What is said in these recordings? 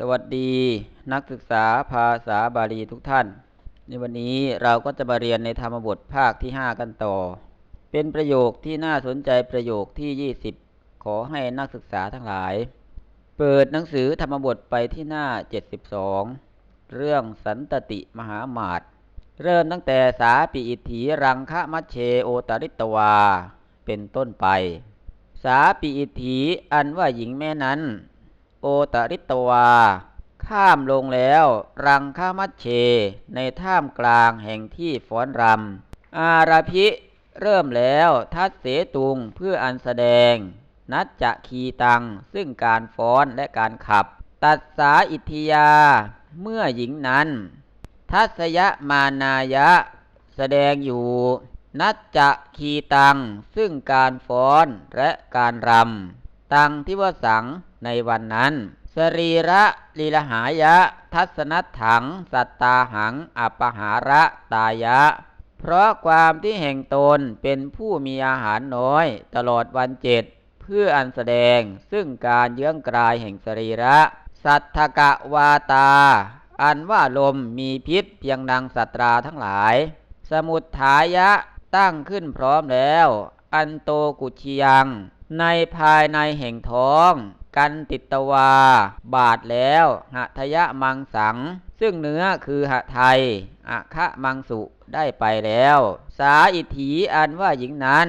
สวัสดีนักศึกษาภาษาบาลีทุกท่าน ในวันนี้เราก็จะมาเรียนในธรรมบทภาคที่ 5 กันต่อ เป็นประโยคที่น่าสนใจประโยคที่ 20 ขอให้นักศึกษาทั้งหลาย เปิดหนังสือธรรมบทไปที่หน้า 72 เรื่องสันตติมหามาตเริ่มตั้งแต่สาปิอิถีรังคะมัชเชโอตริตวา เป็นต้นไป สาปิอิถีอันว่าหญิงแม่นั้น ตริตวา ข้ามลงแล้ว รังคามัชเช ในท่ามกลางแห่งที่ฟ้อนรำ อาราพิเริ่มแล้วทัดเสตุงเพื่ออันแสดง นัจจะคีตัง ซึ่งการฟ้อนและการขับ ตัดสาอิทยา เมื่อหญิงนั้น ทัศยมานายะ แสดงอยู่ นัจจะคีตัง ซึ่งการฟ้อนและการรำ ตังทิวสัง ในวันนั้น สรีระลีลหายะ ทัศนัตถัง สัตตาหัง อัปหาระตายะ เพราะความที่แห่งตนเป็นผู้มีอาหารน้อย ตลอดวันเจ็ดเพื่ออันแสดงซึ่งการเยื้องกลายแห่งสรีระ สัทธกะวาตา อันว่าลมมีพิษเพียงดังสัตราทั้งหลาย สมุทฐายะตั้งขึ้นพร้อมแล้ว อันโตกุชิยัง ในภายในแห่งท้อง กันติตวา บาดแล้วหทยะมังสัง ซึ่งเนื้อคือหไทยอะคะมังสุได้ไปแล้ว สาอิถีอันว่าหญิงนั้น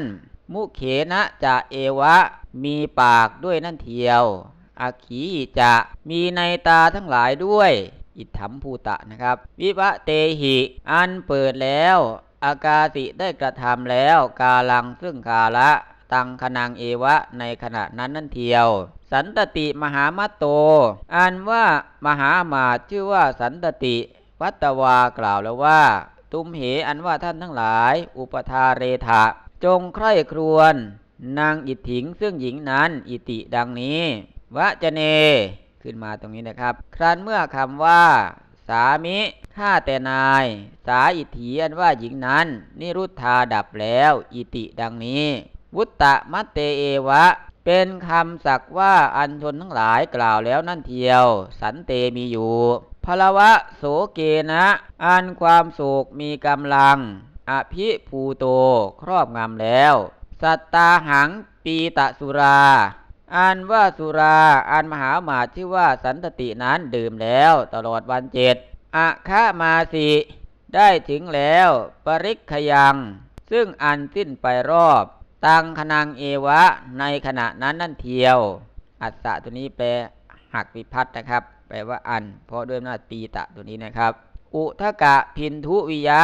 มุเขนะจะเอวะ มีปากด้วยนั่นเทียวอาขีจะมีในตาทั้งหลายด้วย อิทธัมภูตะนะครับ วิวะเตหิ อันเปิดแล้ว อากาสิได้กระทำแล้ว กาลังซึ่งกาละ ตังคนังเอวะในขณะนั้นนั่นเทียว สันตติมหามัตโตอันว่ามหามาตชื่อว่าสันตติวัตวากล่าวแล้วว่า ตุมเหอันว่าท่านทั้งหลาย อุปทาเรทะจงใคร่ครวญนางอิถิงซึ่งหญิงนั้นอิติดังนี้วะจเน ขึ้นมาตรงนี้นะครับ ครั้นเมื่อคำว่า สามิข้าแต่นาย สาอิถีอันว่าหญิงนั้น นิรุธาดับแล้ว อิติดังนี้ วุตตะมัตเตเอวะ เป็นคำสักว่าอันชนทั้งหลายกล่าวแล้วนั่นเทียว สันเตมีอยู่พลวะโสเกนะอันความโศกมีกำลัง อภิภูโตครอบงำแล้ว สัตตาหังปีตะสุรา อันว่าสุราอันมหาหมาตชื่ว่าสันตตินั้นดื่มแล้วตลอดวันเจ็ดอะคะมาสิได้ถึงแล้ว ปริกขยัง ซึ่งอันสิ้นไปรอบ ตังคนังเอวะ ในขณะนั้นนั่นเทียว อัสสะตัวนี้แปลหักวิพัตนะครับ แปลว่าอัน เพราะด้วยอำนาจปีตะตัวนี้นะครับ อุทกะพินทุวิยะ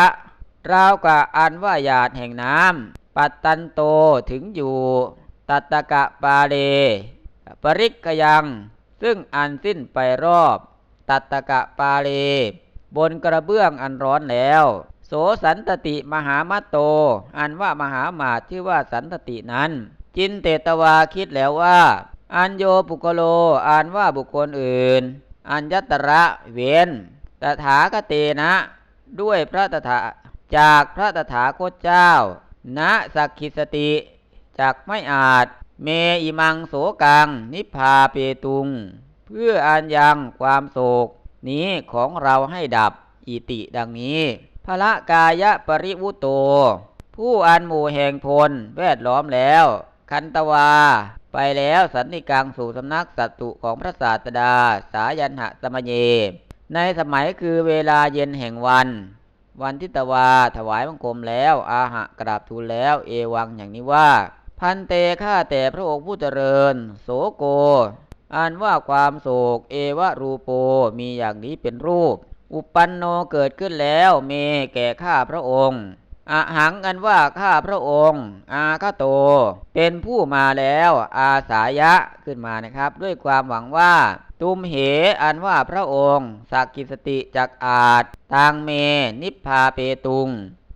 ราวกับอันว่าหยาดแห่งน้ำปัตตันโตถึงอยู่ ตัตตกะปาเล ปริกกยัง ซึ่งอันสิ้นไปรอบ ตัตตกะปาเล บนกระเบื้องอันร้อนแล้ว โสสันตติมหามัตโต อันว่ามหามาตชื่ว่าสันตตินั้น จินเตตวาคิดแล้วว่า อัญโยปุกโลอ่านว่าบุคคลอื่น อัญญตระเวนตถาคเตนะ ด้วยพระตถาจากพระตถาคตเจ้า ณสักขิสติจากไม่อาจ เมอิมังโสกัง นิพพาเปตุง เพื่ออันยังความโศก นี้ของเราให้ดับอิติดังนี้ พระกายะปริวุโต ผู้อันหมู่แห่งพลแวดล้อมแล้ว คันตวา ไปแล้วสันนิกังสู่สำนักสัตตุของพระศาสดา สายันหะสมเย ในสมัยคือเวลาเย็นแห่งวัน วันทิตวาถวายบังคมแล้ว อาหะกราบทูลแล้ว เอวังอย่างนี้ว่า พันเตข้าแต่พระองค์ผู้เจริญ โสโกอ่านว่าความโศก เอวะรูโปมีอย่างนี้เป็นรูป อุปันโนเกิดขึ้นแล้วเมแก่ข้าพระองค์อะหังอันว่าข้าพระองค์ อาคาโต เป็นผู้มาแล้ว อาสายะขึ้นมานะครับ ด้วยความหวังว่า ตุมเหอันว่าพระองค์สักกิสติจักอาจทางเม นิพพาเปตุง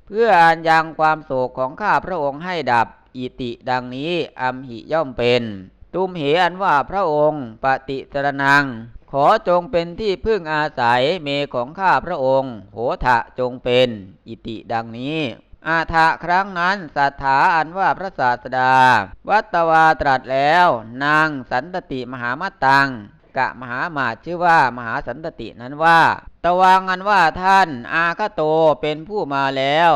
เพื่ออันยังความโศกของข้าพระองค์ให้ดับอิติดังนี้อัมหิย่อมเป็น ตุมเหอันว่าพระองค์ ปฏิสรนัง ขอจงเป็นที่พึ่งอาศัยเมของข้าพระองค์ โหทะจงเป็นอิติดังนี้ อาทะครั้งนั้นสัทธาอันว่าพระศาสดา วัตวาตรัสแล้ว นางสันตติมหามตังกะมหามาชื่อว่ามหาสันตตินั้นว่า ตวังอันว่าท่านอาคโตเป็นผู้มาแล้ว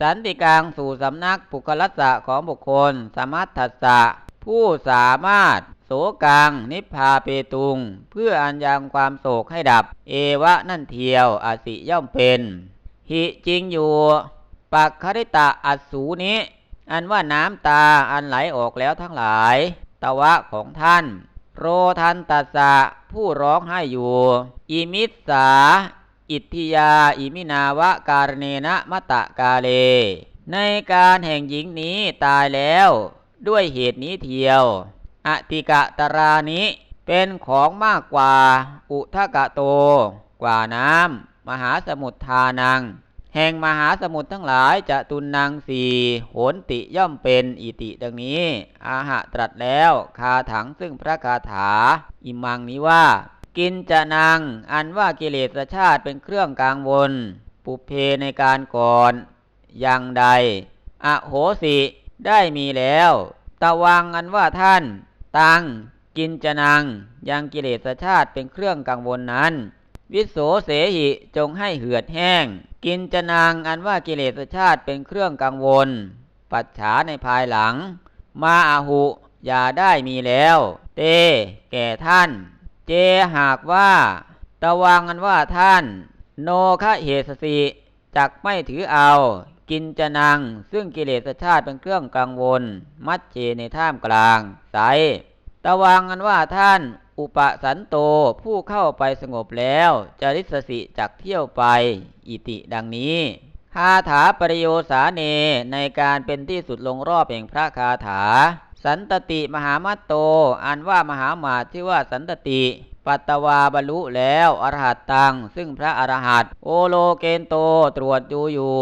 สันติกลางสู่สำนักปุคลัสสะของบุคคล สมัตถัสสะผู้สามารถ โสกังนิพพาเปตุง เพื่ออันยังความโศกให้ดับ เอวะนั่นเทียวอาสิย่อมเป็น หิจริงอยู่ปักคริตะอัสูนี้ อันว่าน้ำตาอันไหลออกแล้วทั้งหลายตวะของท่าน โรทันตัสสะผู้ร้องไห้อยู่ อิมิสสาอิทธิยา อิมินาวะการเนนะมะตะกาเล ในการแห่งหญิงนี้ตายแล้ว ด้วยเหตุนี้เทียว อติกะตรานิเป็นของมากกว่า อุทกะโต กว่าน้ำมหาสมุทรทานัง แห่งมหาสมุทรทั้งหลายจะตุนนางสีโหนติย่อมเป็นอิติดังนี้ อาหะตรัสแล้วคาถังซึ่งพระคาถา อิมังนี้ว่า กินจะนางอันว่ากิเลสชาติเป็นเครื่องกลางวน ปุเพในการก่อนอย่างใด อโหสิได้มีแล้ว ตะวังอันว่าท่าน ตังกินจนัง ยังกิเลสชาติเป็นเครื่องกังวลนั้น วิโสเสหิจงให้เหือดแห้ง กินจนางอันว่ากิเลสชาติเป็นเครื่องกังวล ปัจฉาในภายหลัง มาอาหุอย่าได้มีแล้ว เต แก่ท่าน เจหากว่า ตะวังอันว่าท่าน โนคะเหสสิจักไม่ถือเอา กินจะนัง ซึ่งกิเลสชาติเป็นเครื่องกังวล มัดเจในท่ามกลางใสตะวังอันว่าท่านอุปสันโตผู้เข้าไปสงบแล้วจริสสิจักเที่ยวไป อิติดังนี้ คาถาปริโยสาเนในการเป็นที่สุดลงรอบแห่งพระคาถา สันตติมหามัตโตอันว่ามหามาที่ว่าสันตติ ปัตตวาบรรลุแล้วอรหัตตัง ซึ่งพระอรหัตโอโลเกนโตตรวจดูอยู่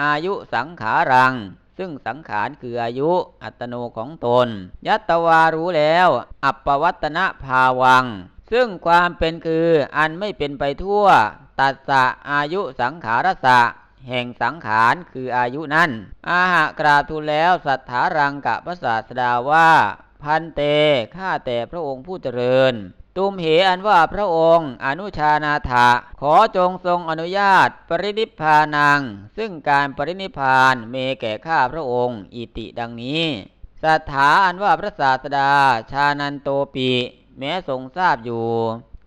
อายุสังขารัง ซึ่งสังขารคืออายุอัตโนของตน ยัตตวารู้แล้ว อัปปวัตนะภาวัง ซึ่งความเป็นคืออันไม่เป็นไปทั่ว ตัสสะอายุสังขารสะแห่งสังขารคืออายุนั้น อาหะกราบทูลแล้วสัทธารังกะพระศาสดาว่า พันเต ข้าแต่พระองค์ผู้เจริญ ตุมเหอันว่าพระองค์ อนุชานาถะขอจงทรงอนุญาต ปรินิพพานัง ซึ่งการปรินิพพานเมแก่ข้าพระองค์ อิติดังนี้สัทธาอันว่าพระศาสดา ชานันโตปีแม้ทรงทราบอยู่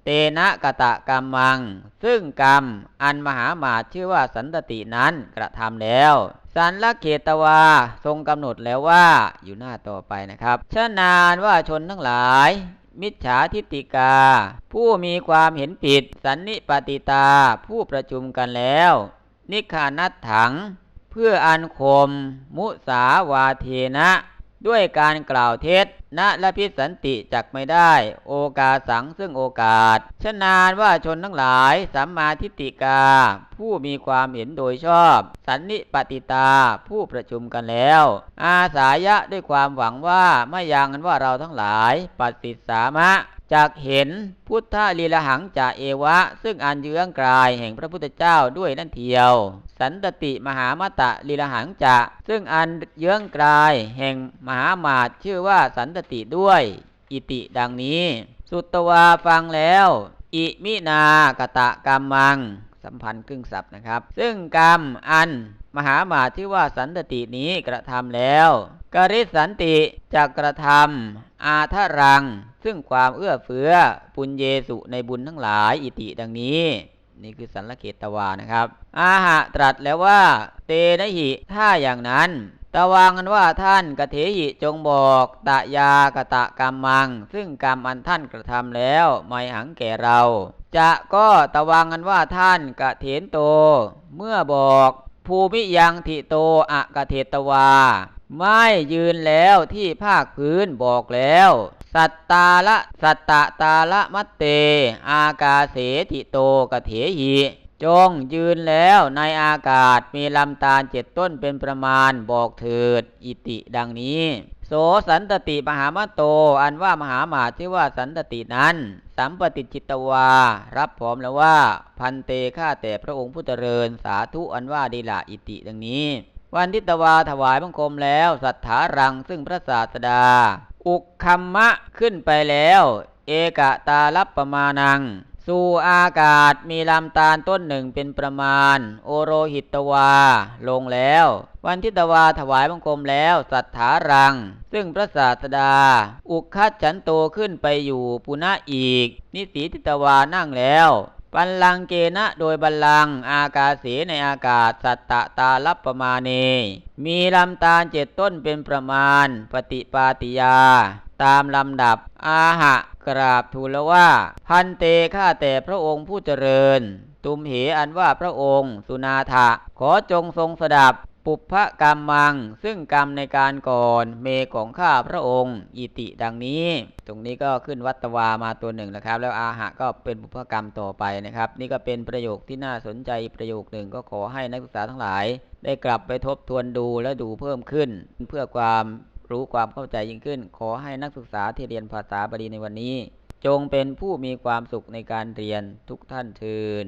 เตนะกะตะกรรมัง ซึ่งกรรมอันมหามาตชื่อว่าสันตตินั้นกระทำแล้วสันละเขตวาทรงกำหนดแล้วว่าอยู่หน้าต่อไปนะครับชนานว่าชนทั้งหลาย มิจฉาทิฏฐิกา ผู้มีความเห็นผิด สันนิปติตา ผู้ประชุมกันแล้ว นิคานัตถัง เพื่ออันคม มุสาวาเทนะ ด้วยการกล่าวเท็จณและพิสันติจักไม่ได้ โอกาสังซึ่งโอกาสชนานว่าชนทั้งหลาย สัมมาทิฏฐิกา ผู้มีความเห็นโดยชอบ สันนิปติตาผู้ประชุมกันแล้ว อาสายะด้วยความหวังว่าไม่ยังกันว่าเราทั้งหลายปฏิสามะ จากเห็นพุทธลีละหังจะเอวะ ซึ่งอันเยื้องกลายแห่งพระพุทธเจ้าด้วยนั่นเทียว สันตติมหามตะลีละหังจะซึ่งอันเยื้องกลายแห่งมหามาตชื่อว่าสันตติด้วย อิติดังนี้ สุตวาฟังแล้ว อิมินากตะกรรมัง สัมพันธ์ครึ่งศัพท์นะครับ ซึ่งกรรมอัน มหามาที่ว่าสันตตินี้กระทำแล้วกริสันติจะกระทำอาทารัง ซึ่งความเอื้อเฟื้อปุญเยสุในบุญทั้งหลายอิติดังนี้ นี่คือสันละเกตตวานะครับ อาหะตรัสแล้วว่า เตนะหิถ้าอย่างนั้นตะวังกันว่าท่านกะเถหิจงบอกตะยากะตะกรรมัง ซึ่งกรรมอันท่านกระทำแล้วไม่หังแก่เรา จะก็ตะวังกันว่าท่านกะเถนโต เมื่อบอก ภูมิยังทิโตอะกะเทตวา ไม่ยืนแล้วที่ภาคพื้นบอกแล้ว สัตตาละสัตตะตาละมัตเต อากาเสติโตกะเถหิจงยืนแล้วในอากาศมีลำตาลเจ็ดต้นเป็นประมาณบอกเถิด อิติดังนี้ โสสันตติมหามโต อันว่ามหามาที่ว่าสันตตินั้น สัมปติจิตวา รับพร้อมแล้วว่า พันเตข้าแต่พระองค์ผู้เจริญสาธุอันว่าดีละอิติดังนี้ วันทิตวาถวายบังคมแล้ว สัทธารังซึ่งพระศาสดา อุกคัมมะขึ้นไปแล้ว เอกตาลับประมาณัง สู่อากาศมีลำตาลต้นหนึ่งเป็นประมาณ โอโรหิตวา ลงแล้ว วันทิตวาถวายบังคมแล้ว สัทธารัง ซึ่งพระศาสดา อุคคัดฉันโตขึ้นไปอยู่ปุณะอีก นิสีทิตวานั่งแล้วบัลลังเกณะโดยบัลลังอากาเสในอากาศสัตตะตาลับปปมาเน มีลำตาลเจ็ดต้นเป็นประมาณ ปฏิปาติยา ตามลำดับอาหะ กราบทูลว่า พันเตข้าแต่พระองค์ผู้เจริญ ตุมเหอันว่าพระองค์ สุนาถะขอจงทรงสดับปุพพกรรมมัง ซึ่งกรรมในการก่อนเมของข้าพระองค์อิติดังนี้ ตรงนี้ก็ขึ้นวัตวามาตัวหนึ่งนะครับ แล้วอาหะก็เป็นบุพกรรมต่อไปนะครับ นี่ก็เป็นประโยคที่น่าสนใจประโยคหนึ่งก็ขอให้นักศึกษาทั้งหลาย ได้กลับไปทบทวนดูและดูเพิ่มขึ้น เพื่อความ รู้ความเข้าใจยิ่งขึ้น ขอให้นักศึกษาที่เรียนภาษาบาลีในวันนี้ จงเป็นผู้มีความสุขในการเรียนทุกท่านเทิน